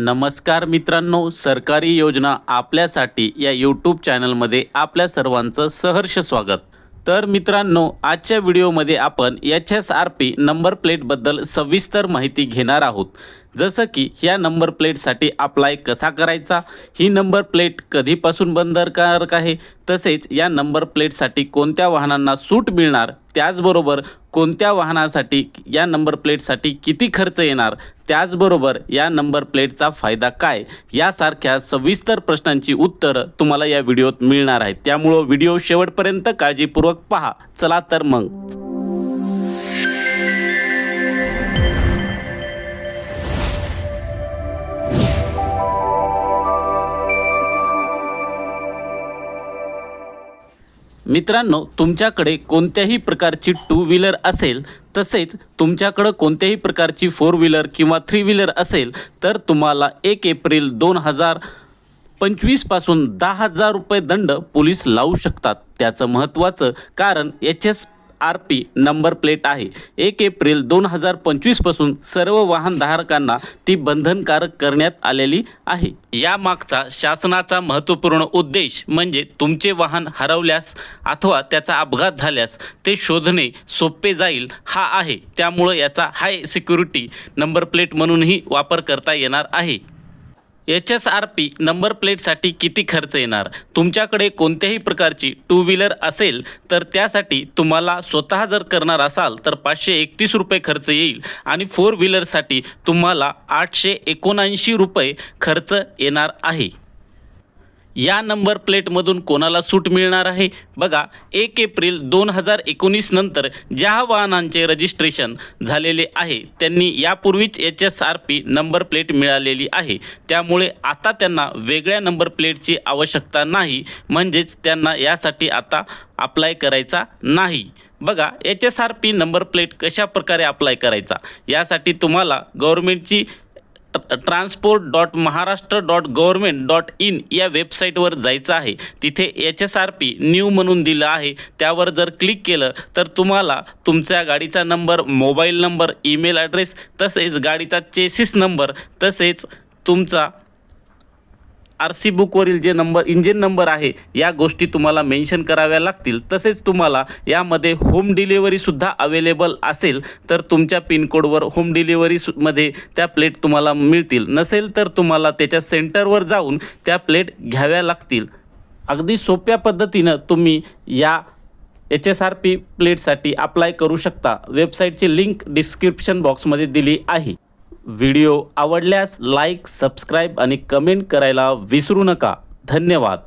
नमस्कार मित्रांनो सरकारी योजना आपल्यासाठी या यूट्यूब चॅनलमध्ये आपल्या सर्वांचं सहर्ष स्वागत. तर मित्रांनो आजच्या व्हिडिओमध्ये आपण H S R P number प्लेटबद्दल सविस्तर माहिती घेणार आहोत. जसं की ह्या नंबर प्लेटसाठी अप्लाय कसा करायचा? ही नंबर प्लेट कधीपासून बंधनकारक आहे? तसेच या नंबर प्लेटसाठी कोणत्या वाहनांना सूट मिळणार? त्याचबरोबर कोणत्या वाहनासाठी या नंबर प्लेटसाठी किती खर्च येणार? त्याचबरोबर या नंबर प्लेटचा फायदा काय? यासारख्या सविस्तर प्रश्नांची उत्तरं तुम्हाला या व्हिडिओत मिळणार आहेत त्यामुळं व्हिडिओ शेवटपर्यंत काळजीपूर्वक पहा. चला तर मग. मित्रांनो तुमच्याकडे कोणत्याही प्रकारची टू व्हीलर असेल तसेच तुमच्याकडं कोणत्याही प्रकारची फोर व्हीलर किंवा थ्री व्हीलर असेल तर तुम्हाला एक एप्रिल दोन हजार पंचवीसपासून दहा हजार रुपये दंड पोलीस लावू शकतात. त्याचं महत्त्वाचं कारण H S R P number plate आहे. एक एप्रिल दोन हजार पंचवीसपासून सर्व वाहनधारकांना ती बंधनकारक करण्यात आलेली आहे. यामागचा शासनाचा महत्त्वपूर्ण उद्देश म्हणजे तुमचे वाहन हरवल्यास अथवा त्याचा अपघात झाल्यास ते शोधणे सोपे जाईल हा आहे. त्यामुळं याचा हाय सिक्युरिटी नंबर प्लेट म्हणूनही वापर करता येणार आहे. H S R P number प्लेटसाठी किती खर्च येणार? तुमच्याकडे कोणत्याही प्रकारची टू व्हीलर असेल तर त्यासाठी तुम्हाला स्वतः जर करणार असाल तर पाचशे एकतीस रुपये खर्च येईल. आणि फोर व्हीलरसाठी तुम्हाला आठशे एकोणऐंशी रुपये खर्च येणार आहे. या नंबर प्लेटमधून कोणाला सूट मिळणार आहे? बघा एक एप्रिल दोन हजार एकोणीस नंतर ज्या वाहनांचे रजिस्ट्रेशन झालेले आहे त्यांनी यापूर्वीच H S R P number plate मिळालेली आहे. त्यामुळे आता त्यांना वेगळ्या नंबर प्लेटची आवश्यकता नाही म्हणजेच त्यांना यासाठी आता अप्लाय करायचा नाही. बघा H S R P number plate कशा प्रकारे अप्लाय करायचा? यासाठी तुम्हाला गव्हर्मेंटची transport dot Maharashtra dot government dot in या वेबसाईटवर जायचं आहे. तिथे H S R P new म्हणून दिलं आहे. त्यावर जर क्लिक केलं तर तुम्हाला तुमच्या गाडीचा number mobile number email address तसेच गाडीचा चेसिस नंबर तसेच तुमचा आर सी बुकवरील जे नंबर इंजिन नंबर आहे या गोष्टी तुम्हाला मेन्शन कराव्या लागतील. तसेच तुम्हाला यामध्ये होम डिलिव्हरीसुद्धा अवेलेबल असेल तर तुमच्या पिनकोडवर होम डिलिव्हरीमध्ये त्या प्लेट तुम्हाला मिळतील. नसेल तर तुम्हाला त्याच्या सेंटरवर जाऊन त्या प्लेट घ्याव्या लागतील. अगदी सोप्या पद्धतीनं तुम्ही या एच एस आर पी प्लेटसाठी अप्लाय करू शकता. वेबसाईटची लिंक डिस्क्रिप्शन बॉक्समध्ये दिली आहे. व्हिडिओ आवडल्यास लाईक सबस्क्राईब आणि कमेंट करायला विसरू नका. धन्यवाद.